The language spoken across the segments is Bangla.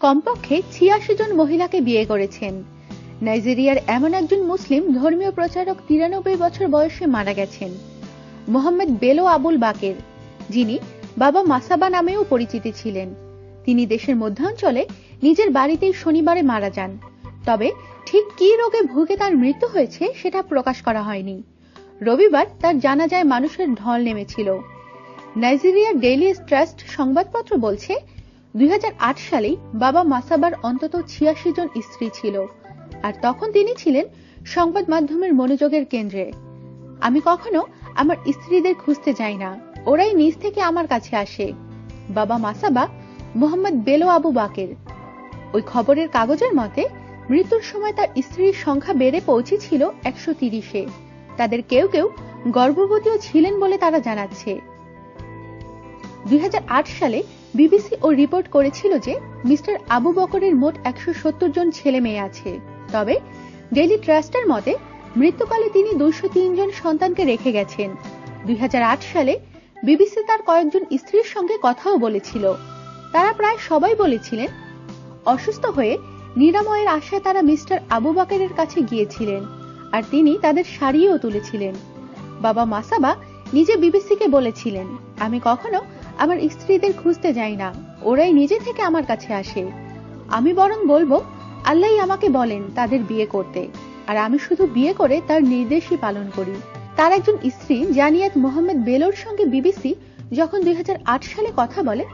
কমপক্ষে ছিয়াশি জন মহিলাকে বিয়ে করেছেন। নাইজেরিয়ার এমন একজন মুসলিম ধর্মীয় প্রচারক তিরানব্বই বছর বয়সে মারা গেছেন। মোহাম্মদ বেলো আবুল বাকের, যিনি বাবা মাসাবা নামেও পরিচিতি ছিলেন। তিনি দেশের মধ্যাঞ্চলে নিজের বাড়িতেই শনিবারে মারা যান। তবে ঠিক কি রোগে ভুগে তার মৃত্যু হয়েছে সেটা প্রকাশ করা হয়নি। রবিবার তার জানাজায় মানুষের ঢল নেমেছিল। নাইজেরিয়ার ডেইলি ট্রাস্ট সংবাদপত্র বলছে দুই সালেই বাবা মাসাবার অন্তত ছিয়াশি জন স্ত্রী ছিল। আর তখন তিনি ছিলেন সংবাদ মাধ্যমের মনোযোগের কেন্দ্রে। আমি কখনো আমার স্ত্রীদের খুঁজতে যাই না। ওরাই নিজ থেকে আমার কাছে আসে। বাবা Masaba Mohammed Bello Abu Bakar. ওই খবরের কাগজের মতে, মৃত্যুর সময় তার স্ত্রীর সংখ্যা বেড়ে পৌঁছেছিল একশো তিরিশে। তাদের কেউ কেউ গর্ভবতীও ছিলেন বলে তারা জানাচ্ছে। দুই হাজার আট সালে বিবিসি ও রিপোর্ট করেছিল যে মিস্টার আবু বকরের মোট একশো সত্তর জন ছেলে মেয়ে আছে। তবে ডেইলি ট্রাস্টের মতে, মৃত্যুকালে তিনি দুইশো জন সন্তানকে রেখে গেছেন। দুই হাজার আট সালে বিবিসি তার কয়েকজন স্ত্রীর সঙ্গে কথাও বলেছিল। তারা প্রায় সবাই বলেছিলেন, অসুস্থ হয়ে নিরাময়ের আশায় তারা মিস্টার আবু বাকেরের কাছে গিয়েছিলেন আর তিনি তাদের সারিয়েও তুলেছিলেন। বাবা মাসাবা নিজে বিবিসিকে বলেছিলেন, আমি কখনো আমার স্ত্রীদের খুঁজতে যাই না। ওরাই নিজে থেকে আমার কাছে আসে। আমি বরং বলব আল্লাহ আমাকে বলেন তাদের বিয়ে করতে। আর আমি শুধু বিয়ে করে তার নির্দেশই পালন করি। তার একজন স্ত্রী জানিয়াত মোহাম্মদ বেলোর সঙ্গে বিবিসি যখন দুই হাজার আট সালে কথা বলে,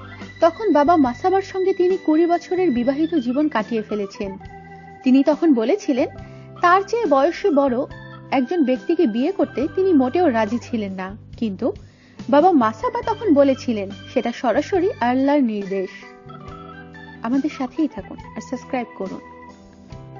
তখন বাবা মাসাবার সঙ্গে তিনি কুড়ি বছরের বিবাহিত জীবন কাটিয়ে ফেলেছেন। তিনি তখন বলেছিলেন, তার চেয়ে বয়সে বড় একজন ব্যক্তিকে বিয়ে করতে তিনি মোটেও রাজি ছিলেন না। কিন্তু বাবা মাসাবা তখন বলেছিলেন সেটা সরাসরি আল্লাহর নির্দেশ। আমাদের সাথেই থাকুন আর সাবস্ক্রাইব করুন।